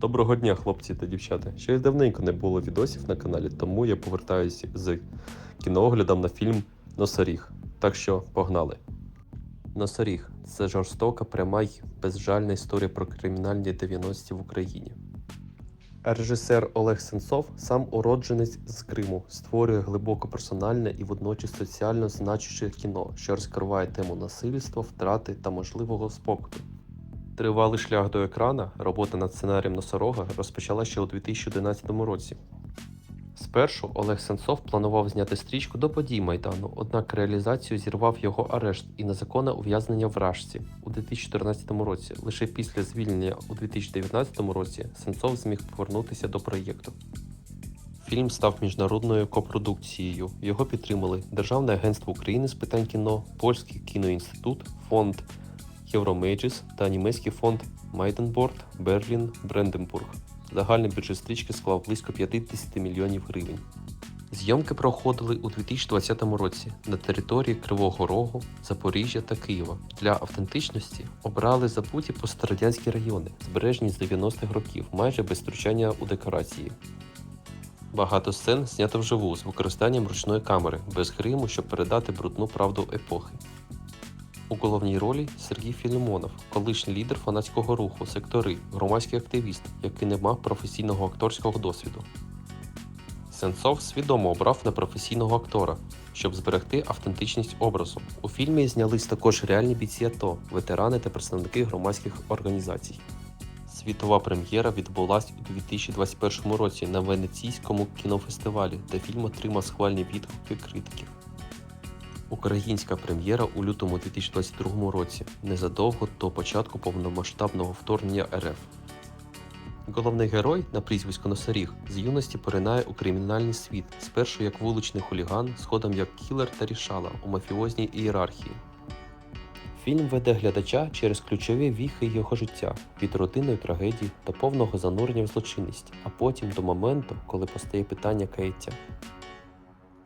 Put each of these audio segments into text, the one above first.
Доброго дня, хлопці та дівчата. Щось давненько не було відосів на каналі, тому я повертаюся з кінооглядом на фільм Носоріг. Так що погнали. Носоріг це жорстока, пряма й безжальна історія про кримінальні 90-ті в Україні. Режисер Олег Сенцов, сам уродженець з Криму, створює глибоко персональне і водночас соціально значуще кіно, що розкриває тему насильства, втрати та можливого спокою. Тривалий шлях до екрана, робота над сценарієм носорога розпочала ще у 2011 році. Спершу Олег Сенцов планував зняти стрічку до подій Майдану, однак реалізацію зірвав його арешт і незаконне ув'язнення в Рашці у 2014 році. Лише після звільнення у 2019 році Сенцов зміг повернутися до проєкту. Фільм став міжнародною копродукцією. Його підтримали Державне агентство України з питань кіно, Польський кіноінститут, фонд Євромейджіс та німецький фонд Майденборд Берлін Бренденбург. Загальний бюджет стрічки склав близько 50 мільйонів гривень. Зйомки проходили у 2020 році на території Кривого Рогу, Запоріжжя та Києва. Для автентичності обрали забуті пострадянські райони, збережені з 90-х років, майже без втручання у декорації. Багато сцен знято вживу з використанням ручної камери, без гриму, щоб передати брудну правду епохи. У головній ролі Сергій Філімонов, колишній лідер фанатського руху, сектори, громадський активіст, який не мав професійного акторського досвіду. Сенцов свідомо обрав непрофесійного актора, щоб зберегти автентичність образу. У фільмі знялись також реальні бійці АТО, ветерани та представники громадських організацій. Світова прем'єра відбулась у 2021 році на Венеційському кінофестивалі, де фільм отримав схвальні відгуки критиків. Українська прем'єра у лютому 2022 році, незадовго до початку повномасштабного вторгнення РФ. Головний герой на прізвисько Носоріг з юності поринає у кримінальний світ, спершу як вуличний хуліган, згодом як кілер та рішала у мафіозній ієрархії. Фільм веде глядача через ключові віхи його життя від родинної трагедії до повного занурення в злочинність, а потім до моменту, коли постає питання каяття.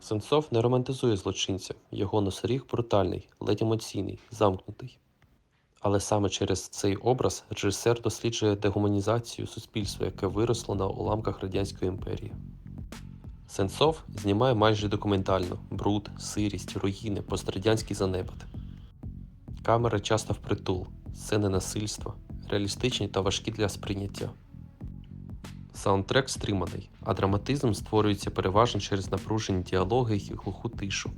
Сенцов не романтизує злочинця, його носоріг брутальний, ледь емоційний, замкнутий. Але саме через цей образ режисер досліджує дегуманізацію суспільства, яке виросло на уламках Радянської імперії. Сенцов знімає майже документально бруд, сирість, руїни, пострадянський занепад. Камера часто впритул, сцени насильства, реалістичні та важкі для сприйняття. Саундтрек стриманий, а драматизм створюється переважно через напружені діалоги й глуху тишу.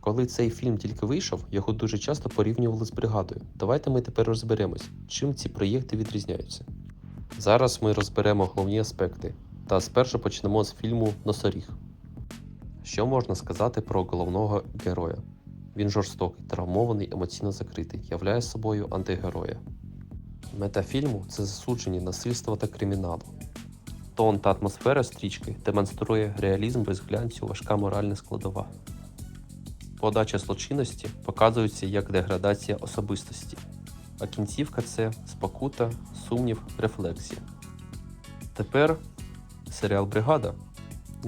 Коли цей фільм тільки вийшов, його дуже часто порівнювали з бригадою. Давайте ми тепер розберемось, чим ці проєкти відрізняються. Зараз ми розберемо головні аспекти, та спершу почнемо з фільму Носоріг. Що можна сказати про головного героя? Він жорстокий, травмований, емоційно закритий, являє собою антигероя. Мета фільму це засудження насильства та криміналу. Тон та атмосфера стрічки демонструє реалізм без глянцю, важка моральна складова. Подача злочинності показується як деградація особистості, а кінцівка це спокута, сумнів, рефлексія. Тепер серіал Бригада.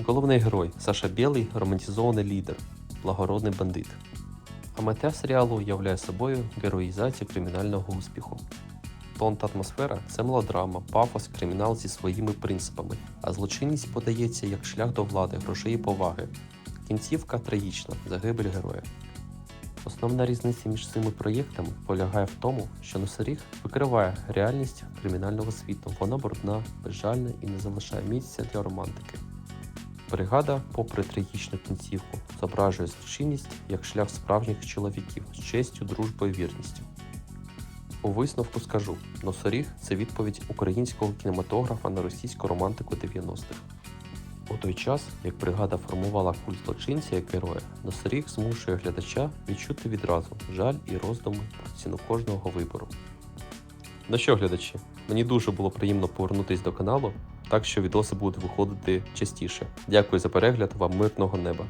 Головний герой Саша Білий романтизований лідер, благородний бандит. А мета серіалу являє собою героїзацію кримінального успіху. Тон та атмосфера це мелодрама, пафос, кримінал зі своїми принципами, а злочинність подається як шлях до влади, грошей і поваги. Кінцівка трагічна, загибель героя. Основна різниця між цими проєктами полягає в тому, що носоріг викриває реальність кримінального світу. Вона брудна, безжальна і не залишає місця для романтики. Бригада, попри трагічну кінцівку, зображує злочинність як шлях справжніх чоловіків з честю, дружбою вірністю. У висновку скажу: носоріг це відповідь українського кінематографа на російську романтику 90-х. У той час, як бригада формувала культ злочинця як героя, носоріг змушує глядача відчути відразу жаль і роздуми про ціну кожного вибору. Ну що, глядачі, мені дуже було приємно повернутися до каналу, так що відоси будуть виходити частіше. Дякую за перегляд, вам мирного неба!